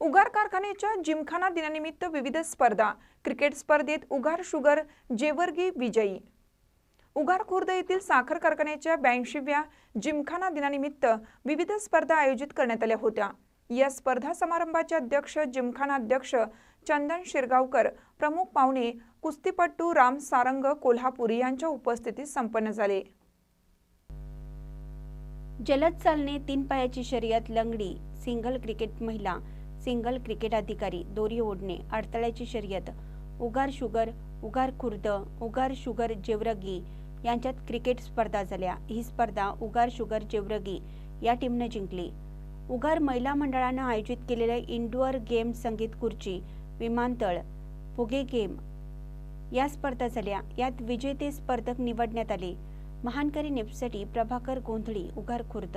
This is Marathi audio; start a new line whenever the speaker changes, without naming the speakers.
उगार कारखान्याच्या जिमखाना दिनानिमित्त विविध स्पर्धा क्रिकेट स्पर्धेत उगार शुगर जेवर्गी विजयी. उगार खुर्द येथील साखर कारखान्याच्या ब्याऐंशीव्या जिमखाना दिनानिमित्त विविध स्पर्धा आयोजित करण्यात आल्या होत्या. या स्पर्धा समारंभाचे अध्यक्ष जिमखाना अध्यक्ष चंदन शिरगावकर प्रमुख पाहुणे कुस्तीपट्टू राम सारंग कोल्हापुरी यांच्या उपस्थितीत संपन्न झाले.
जलद चालणे तीन पायाची शर्यत लंगडी सिंगल क्रिकेट महिला सिंगल क्रिकेट अधिकारी दोरी ओढणे अडथळ्याची शर्यत उगार शुगर उगार खुर्द उगार शुगर जेवरगी यांच्यात क्रिकेट स्पर्धा झाल्या. ही स्पर्धा उगार शुगर जेवरगी या टीमने जिंकली. उगार महिला मंडळानं आयोजित केलेल्या इंडोअर गेम संगीत खुर्ची विमानतळ फुगे गेम या स्पर्धा झाल्या. यात विजेते स्पर्धक निवडण्यात आले. महानकरी नेपसाठी प्रभाकर गोंधळी उगार खुर्द